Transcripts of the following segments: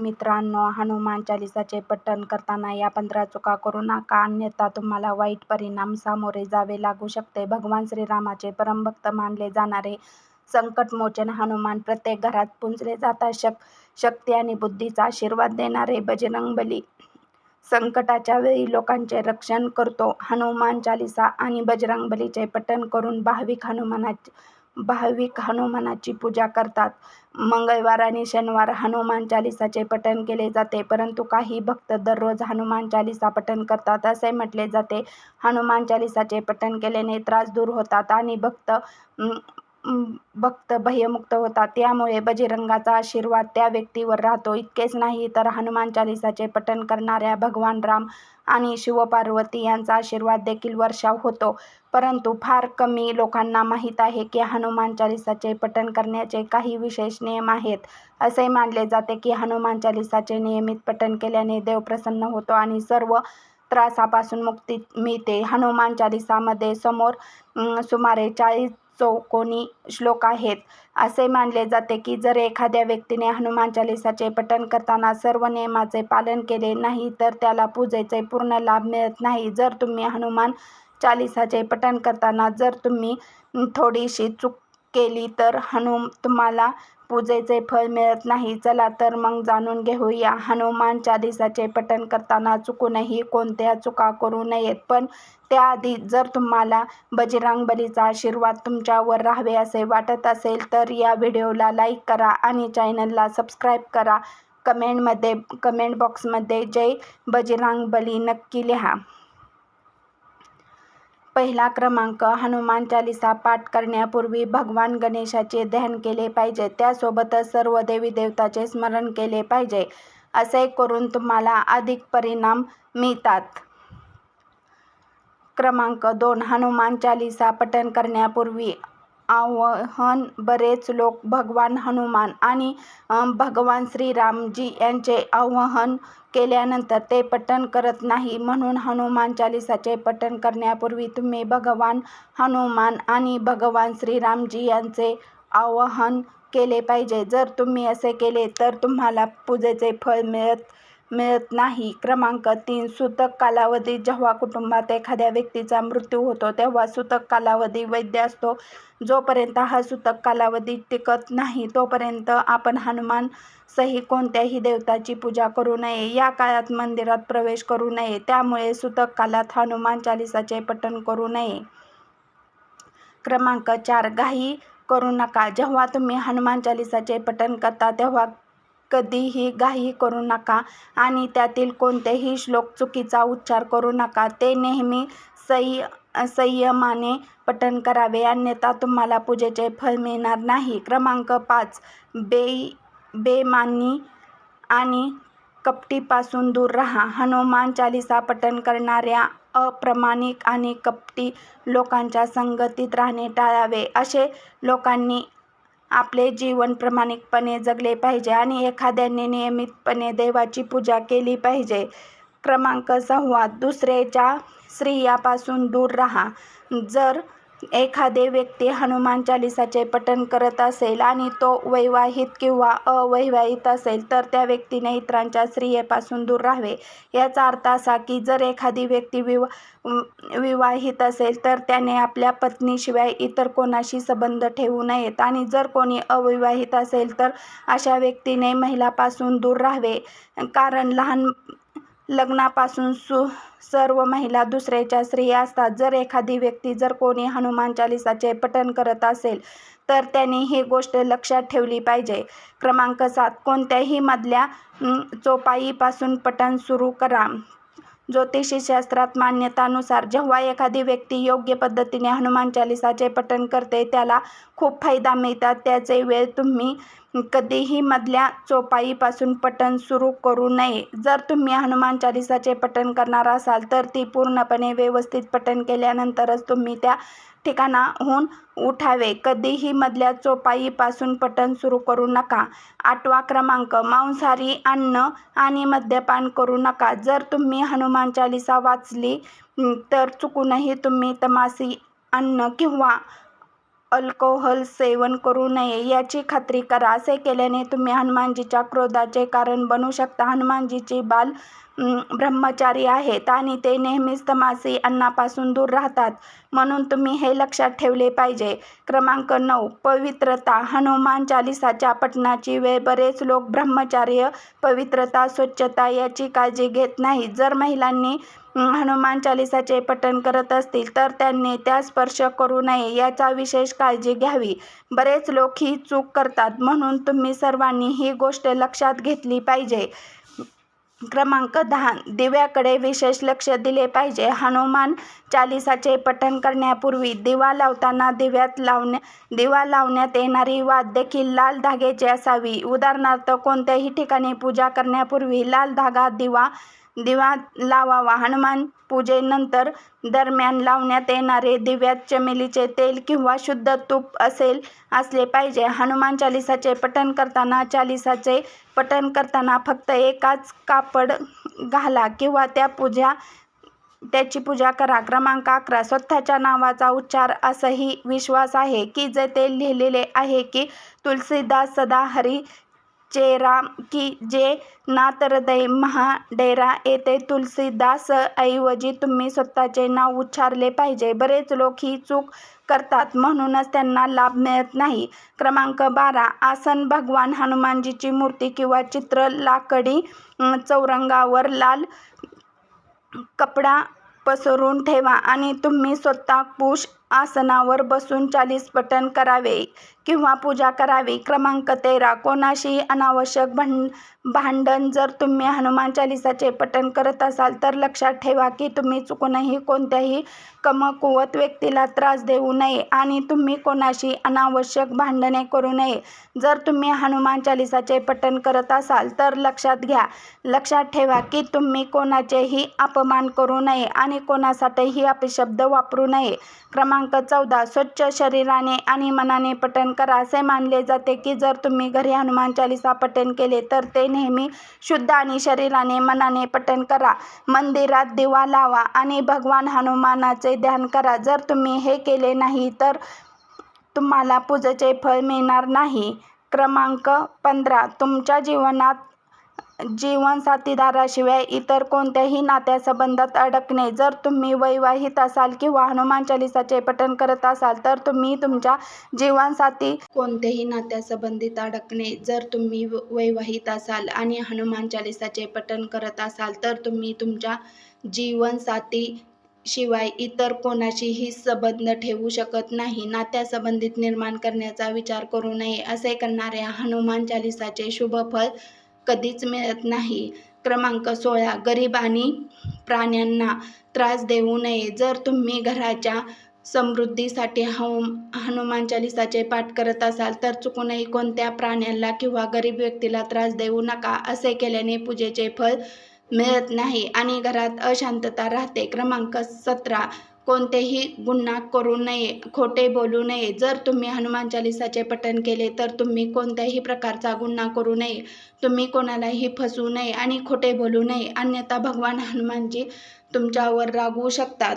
मित्रांनो हनुमान चालिसाचे पठण करताना या पंधरा चुका करू नका. अन्यथा तुम्हाला वाईट परिणाम सामोरे जावे लागू शकते. भगवान श्रीरामाचे परमभक्त मानले जाणारे संकटमोचन हनुमान प्रत्येक घरात पुंजले जातात शक शक्ती आणि बुद्धीचा आशीर्वाद देणारे बजरंगबली संकटाच्या वेळी लोकांचे रक्षण करतो. हनुमान चालिसा आणि बजरंगबलीचे पठण करून भाविक हनुमानाचे भाविक हनुमानाची पूजा करतात. मंगळवार आणि शनिवार हनुमान चालिसाचे पठण केले जाते परंतु काही भक्त दररोज हनुमान चालिसा पठण करतात असे म्हटले जाते. हनुमान चालिसाचे पठण केल्याने त्रास दूर होतात आणि भक्त भक्त भयमुक्त होतात. त्यामुळे बजरंगाचा आशीर्वाद त्या व्यक्तीवर राहतो. इतकेच नाही तर हनुमान चालिसाचे पठण करणाऱ्या भगवान राम आणि शिवपार्वती यांचा आशीर्वाद देखील वर्षाव होतो. परंतु फार कमी लोकांना माहीत आहे की हनुमान चालिसाचे पठण करण्याचे काही विशेष नियम आहेत. असे मानले जाते की हनुमान चालिसाचे नियमित पठण केल्याने देव प्रसन्न होतो आणि सर्व त्रासापासून मुक्ती मिळते. हनुमान चालिसामध्ये समोर सुमारे चाळीस चौकोनी श्लोक आहेत. असे मानले जाते की जर एखाद्या व्यक्तीने हनुमान चालिसाचे पठण करताना सर्व नियमाचे पालन केले नाही तर त्याला पूजेचे पूर्ण लाभ मिळत नाही. जर तुम्ही हनुमान चालिसाचे पठण करताना जर तुम्ही थोडीशी चूक केली तर हनुम तुम्हाला पूजेचे फळ मिळत नाही. चला तर मग जाणून घेऊया. हनुमान चालिसाचे पठण करताना चुकूनही कोणत्या चुका करू नयेत. पण त्याआधी जर तुम्हाला बजरंगबलीचा आशीर्वाद तुमच्यावर राहावे असे वाटत असेल तर या व्हिडिओला लाईक करा आणि चॅनलला सबस्क्राईब करा. कमेंटमध्ये कमेंट बॉक्समध्ये जय बजरंगबली नक्की लिहा. पहिला क्रमांक हनुमान चालिसा पाठ करण्यापूर्वी भगवान गणेशाचे ध्यान केले पाहिजे. त्यासोबतच सर्व देवी देवताचे स्मरण केले पाहिजे. असे करून तुम्हाला अधिक परिणाम मिळतात. क्रमांक दोन हनुमान चालिसा पठण करण्यापूर्वी आवाहन बरेच लोक भगवान हनुमान आणि भगवान श्रीरामजी यांचे आवाहन केल्यानंतर ते पठण करत नाही. म्हणून हनुमान चालिसाचे पठण करण्यापूर्वी तुम्ही भगवान हनुमान आणि भगवान श्रीरामजी यांचे आवाहन केले पाहिजे. जर तुम्ही असे केले तर तुम्हाला पूजेचे फळ मिळत मिळत नाही. क्रमांक तीन सूतक कालावधी. जेव्हा कुटुंबात एखाद्या व्यक्तीचा मृत्यू होतो तेव्हा सूतक कालावधी वैध असतो. जोपर्यंत हा सूतक कालावधी टिकत नाही तोपर्यंत आपण हनुमान सही कोणत्याही देवताची पूजा करू नये. या काळात मंदिरात प्रवेश करू नये. त्यामुळे सूतक कालात हनुमान चालिसाचे पठण करू नये. क्रमांक चार घाई करू नका. जेव्हा तुम्ही हनुमान चालिसाचे पठण करता तेव्हा कधीही घाई करू नका आणि त्यातील कोणतेही श्लोक चुकीचा उच्चार करू नका. ते नेहमी संय संयमाने पठण करावे. अन्यथा तुम्हाला पूजेचे फळ मिळणार नाही. क्रमांक पाच. बे बेमानी आणि कपटीपासून दूर राहा. हनुमान चालिसा पठण करणाऱ्या अप्रामाणिक आणि कपटी लोकांच्या संगतीत राहणे टाळावे. असे लोकांनी आपले जीवन प्रामाणिकपणे जगले पाहिजे आणि एखाद्याने नियमितपणे देवाची पूजा केली पाहिजे. क्रमांक सहावा दुसऱ्याच्या स्त्रियापासून दूर राहा. जर एखादे व्यक्ती हनुमान चालिसाचे पठण करत असेल आणि तो वैवाहित किंवा अवैवाहित असेल तर त्या व्यक्तीने इतरांच्या स्त्रियेपासून दूर राहावे. याचा अर्थ असा की जर एखादी व्यक्ती विवा विवाहित असेल तर त्याने आपल्या पत्नीशिवाय इतर कोणाशी संबंध ठेवू नयेत. आणि जर कोणी अविवाहित असेल तर अशा व्यक्तीने महिलापासून दूर राहावे. कारण लहान लग्नापासून सु सर्व महिला दुसऱ्याच्या स्त्रिया असतात. जर एखादी व्यक्ती जर कोणी हनुमान चालिसाचे पठण करत असेल तर त्यांनी ही गोष्ट लक्षात ठेवली पाहिजे. क्रमांक सात कोणत्याही मधल्या चोपाईपासून पठण सुरू करा. ज्योतिषशास्त्रात मान्यतानुसार जेव्हा एखादी व्यक्ती योग्य पद्धतीने हनुमान चालिसाचे पठण करते त्याला खूप फायदा मिळतात. त्याचे वेळ तुम्ही कधीही मधल्या चोपाईपासून पठण सुरू करू नये. जर तुम्ही हनुमान चालिसाचे पठण करणार असाल तर ती पूर्णपणे व्यवस्थित पठण केल्यानंतरच तुम्ही त्या ठिकाणाहून उठावे. कधीही मधल्या चोपाईपासून पठण सुरू करू नका. आठवा क्रमांक मांसाहारी अन्न आणि मद्यपान करू नका. जर तुम्ही हनुमान चालिसा वाचली तर चुकूनही तुम्ही तमासी अन्न किंवा अल्कोहोल सेवन करू नये. याची खात्री करा. असे केल्याने तुम्ही हनुमानजीच्या क्रोधाचे कारण बनू शकता. हनुमानजीची बाल ब्रह्मचारी आहेत आणि ते नेहमीच तमासी अन्नापासून दूर राहतात. म्हणून तुम्ही हे लक्षात ठेवले पाहिजे. क्रमांक नऊ पवित्रता. हनुमान चालिसाच्या पठणाची वेळ बरेच लोक ब्रह्मचार्य पवित्रता स्वच्छता याची काळजी घेत नाहीत. जर महिलांनी हनुमान चालिसाचे पठण करत असतील तर त्यांनी त्या स्पर्श करू नये याचा विशेष काळजी घ्यावी. बरेच लोक ही चूक करतात. म्हणून तुम्ही सर्वांनी ही गोष्ट लक्षात घेतली पाहिजे. क्रमांक दहा. दिव्याकडे विशेष लक्ष दिले पाहिजे. हनुमान चालिसाचे पठण करण्यापूर्वी दिवा लावताना दिव्यात लावण्या दिवा लावण्यात येणारी वाद देखील लाल धाग्याची असावी. उदाहरणार्थ कोणत्याही ठिकाणी पूजा करण्यापूर्वी लाल धागा दिवा दिवा लावावा. हनुमान पूजेनंतर दरम्यान लावण्यात येणारे दिव्यात चमेलीचे तेल किंवा शुद्ध तूप असेल असले पाहिजे. हनुमान चालिसाचे पठण करताना चालिसाचे पठण करताना फक्त एकाच कापड घाला किंवा त्या पूजा त्याची पूजा करा. क्रमांक अकरा स्वतःच्या नावाचा उच्चार असाही विश्वास आहे की जे ते लिहिलेले आहे की तुलसीदास सदा हरी चेरा की जे नातरदय महाडेरा येथे तुलसीदास ऐवजी तुम्ही स्वतःचे नाव उच्चारले पाहिजे. बरेच लोक ही चूक करतात म्हणूनच त्यांना लाभ मिळत नाही. क्रमांक बारा आसन भगवान हनुमानजीची मूर्ती किंवा चित्र लाकडी चौरंगावर लाल कपडा पसरून ठेवा आणि तुम्ही स्वतः पुष आसनावर बसून चालीस पठण करावे किंवा पूजा करावी. क्रमांक तेरा कोणाशी अनावश्यक भांड भांडण जर तुम्ही हनुमान चालिसाचे पठण करत असाल तर लक्षात ठेवा की तुम्ही चुकूनही कोणत्याही कमकुवत व्यक्तीला त्रास देऊ नये आणि तुम्ही कोणाशी अनावश्यक भांडणे करू नये. जर तुम्ही हनुमान चालिसाचे पठण करत असाल तर लक्षात घ्या. लक्षात ठेवा की तुम्ही कोणाचेही अपमान करू नये आणि कोणासाठीही अपशब्द वापरू नये. क्रमांक चौदा स्वच्छ शरीराने आणि मनाने पठण करा. असे मानले जाते की जर तुम्ही घरी हनुमान चालिसा पठण केले तर ते नेहमी शुद्ध आणि शरीराने मनाने पठण करा. मंदिरात दिवा लावा आणि भगवान हनुमानाचे ध्यान करा. जर तुम्ही हे केले नाही तर तुम्हाला पूजेचे फळ मिळणार नाही. क्रमांक पंधरा तुमच्या जीवनात जीवनसाथीदाराशिवाय इतर कोणत्याही नात्यासंबंधात अडकणे. जर तुम्ही वैवाहित असाल किंवा हनुमान चालिसाचे पठण करत असाल तर तुम्ही तुमच्या जीवनसाथी कोणत्याही नात्यासंबंधित अडकणे. जर तुम्ही व- वैवाहित असाल आणि हनुमान चालिसाचे पठण करत असाल तर तुम्ही तुमच्या जीवनसाथी शिवाय इतर कोणाशीही संबंध ठेवू शकत नाही. नात्यासंबंधित निर्माण करण्याचा विचार करू नये असे करणाऱ्या हनुमान चालिसाचे शुभ फल कधीच मिळत नाही. क्रमांक सोळा गरीब आणि प्राण्यांना त्रास देऊ नये. जर तुम्ही घराच्या समृद्धीसाठी हव हनुमान चालिसाचे पाठ करत असाल तर चुकूनही कोणत्या प्राण्याला किंवा गरीब व्यक्तीला त्रास देऊ नका असे केल्याने पूजेचे फळ मिळत नाही आणि घरात अशांतता राहते. क्रमांक सतरा कोणतेही गुन्हा करू नये खोटे बोलू नये. जर तुम्ही हनुमान चालिसाचे पठण केले तर तुम्ही कोणत्याही प्रकारचा गुन्हा करू नये. तुम्ही कोणालाही फसवू नये आणि खोटे बोलू नये. अन्यथा भगवान हनुमानजी तुमच्यावर रागवू शकतात.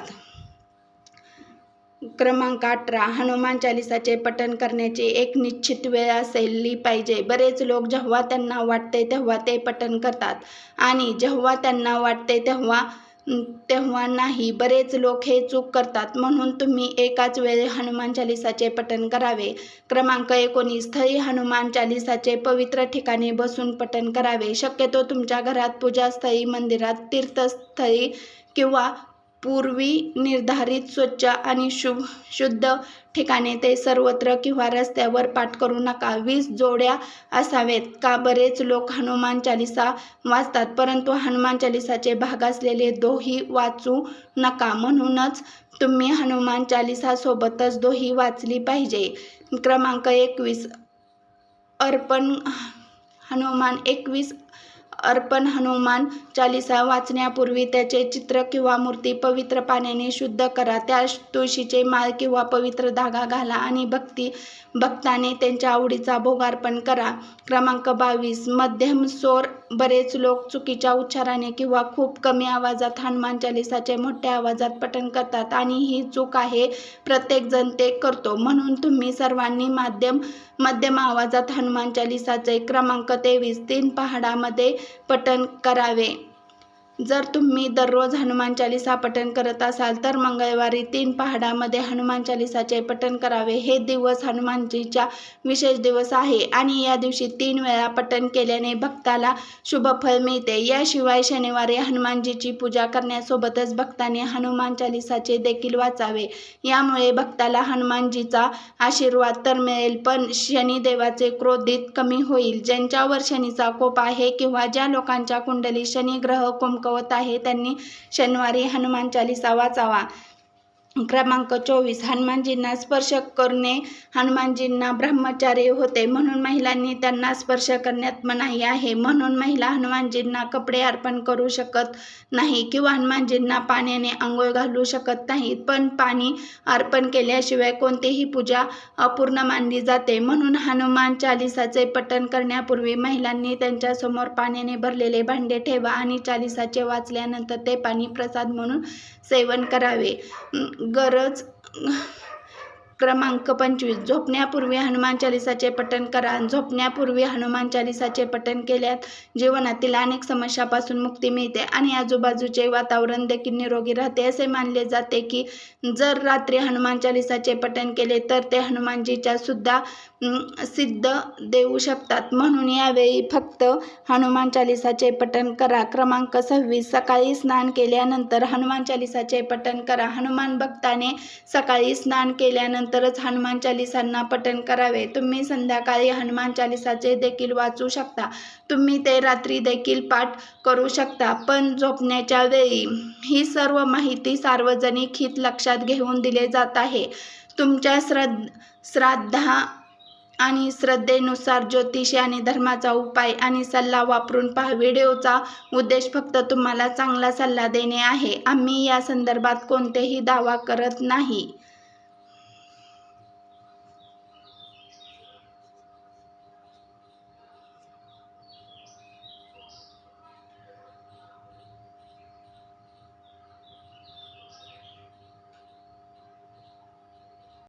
क्रमांक अठरा. हनुमान चालिसाचे पठण करण्याची एक निश्चित वेळ असेली पाहिजे. बरेच लोक जेव्हा त्यांना वाटते तेव्हा ते पठण करतात. आणि जेव्हा त्यांना वाटते तेव्हा तेव्हा नाही. बरेच लोक हे चूक करतात. म्हणून तुम्ही एकाच वेळी हनुमान चालिसाचे पठण करावे. क्रमांक एकोणीस. स्थळी हनुमान चालिसाचे पवित्र ठिकाणी बसून पठण करावे. शक्यतो तुमच्या घरात पूजास्थळी मंदिरात तीर्थस्थळी किंवा पूर्वी निर्धारित स्वच्छ आणि शुभ शुद्ध ठिकाणी ते सर्वत्र किंवा रस्त्यावर पाठ करू नका. वीस जोड्या असावेत. का बरेच लोक हनुमान चालिसा वाचतात परंतु हनुमान चालिसाचे भाग असलेले दोही वाचू नका. म्हणूनच तुम्ही हनुमान चालिसासोबतच दोही वाचली पाहिजे. क्रमांक एकवीस. अर्पण हनुमान एकवीस अर्पण हनुमान चालिसा वाचण्यापूर्वी त्याचे चित्र किंवा मूर्ती पवित्र पाण्याने शुद्ध करा. त्या तुळशीचे माळ किंवा पवित्र धागा घाला आणि भक्ती भक्ताने त्यांच्या आवडीचा भोग अर्पण करा. क्रमांक बावीस. मध्यम सोर बरेच लोक चुकीच्या उच्चाराने किंवा खूप कमी आवाजात हनुमान चालिसाचे मोठ्या आवाजात पठण करतात आणि ही चूक आहे प्रत्येकजण ते करतो. म्हणून तुम्ही सर्वांनी माध्यम मध्यम आवाजात हनुमान चालिसाचे क्रमांक तेवीस. तीन पहाडामध्ये पठण करावे. जर तुम्ही दररोज हनुमान चालिसा पठण करत असाल तर मंगळवारी तीन पहाडामध्ये हनुमान चालिसाचे पठण करावे. हे दिवस हनुमानजीचा विशेष दिवस आहे आणि या दिवशी तीन वेळा पठण केल्याने भक्ताला शुभफळ मिळते. याशिवाय शनिवारी हनुमानजीची पूजा करण्यासोबतच भक्ताने हनुमान चालिसाचे देखील वाचावे. यामुळे भक्ताला हनुमानजीचा आशीर्वाद तर मिळेल पण शनिदेवाचे क्रोधित कमी होईल. ज्यांच्यावर शनीचा कोप आहे किंवा ज्या लोकांच्या कुंडली शनी ग्रह चमकवत आहे. त्यांनी शनिवारी हनुमान चालिसा वाचावा. क्रमांक चोवीस हनुमानजींना स्पर्श करणे हनुमानजींना ब्रह्मचारी होते म्हणून महिलांनी त्यांना स्पर्श करण्यात मनाई आहे. म्हणून महिला हनुमानजींना कपडे अर्पण करू शकत नाही किंवा हनुमानजींना पाण्याने आंघोळ घालू शकत नाहीत. पण पाणी अर्पण केल्याशिवाय कोणतीही पूजा अपूर्ण मानली जाते. म्हणून हनुमान चालिसाचे पठण करण्यापूर्वी महिलांनी त्यांच्यासमोर पाण्याने भरलेले भांडे ठेवा आणि चालिसाचे वाचल्यानंतर ते पाणी प्रसाद म्हणून सेवन करावे. गरज क्रमांक पंचवीस. झोपण्यापूर्वी हनुमान चालिसाचे पठण करा. झोपण्यापूर्वी हनुमान चालिसाचे पठण केल्यात. जीवनातील अनेक समस्यापासून मुक्ती मिळते आणि आजूबाजूचे वातावरण देखील निरोगी राहते. असे मानले जाते की जर रात्री हनुमान चालिसाचे पठण केले तर ते हनुमानजीच्या सुद्धा सिद्ध देऊ शकतात. म्हणून यावेळी फक्त हनुमान चालिसाचे पठण करा. क्रमांक सव्वीस. सकाळी स्नान केल्यानंतर हनुमान चालिसाचे पठण करा. हनुमान भक्ताने सकाळी स्नान नंतरच हनुमान चालिसांना पठण करावे. तुम्ही संध्याकाळी हनुमान चालिसाचे देखील वाचू शकता. तुम्ही ते रात्री देखील पाठ करू शकता. पण झोपण्याच्या वेळी ही सर्व माहिती सार्वजनिक हित लक्षात घेऊन दिले जात आहे. तुमच्या श्रद्ध श्राद्धा आणि श्रद्धेनुसार ज्योतिषी आणि धर्माचा उपाय आणि सल्ला वापरून पहा. व्हिडिओचा उद्देश फक्त तुम्हाला चांगला सल्ला देणे आहे. आम्ही या संदर्भात कोणतेही दावा करत नाही.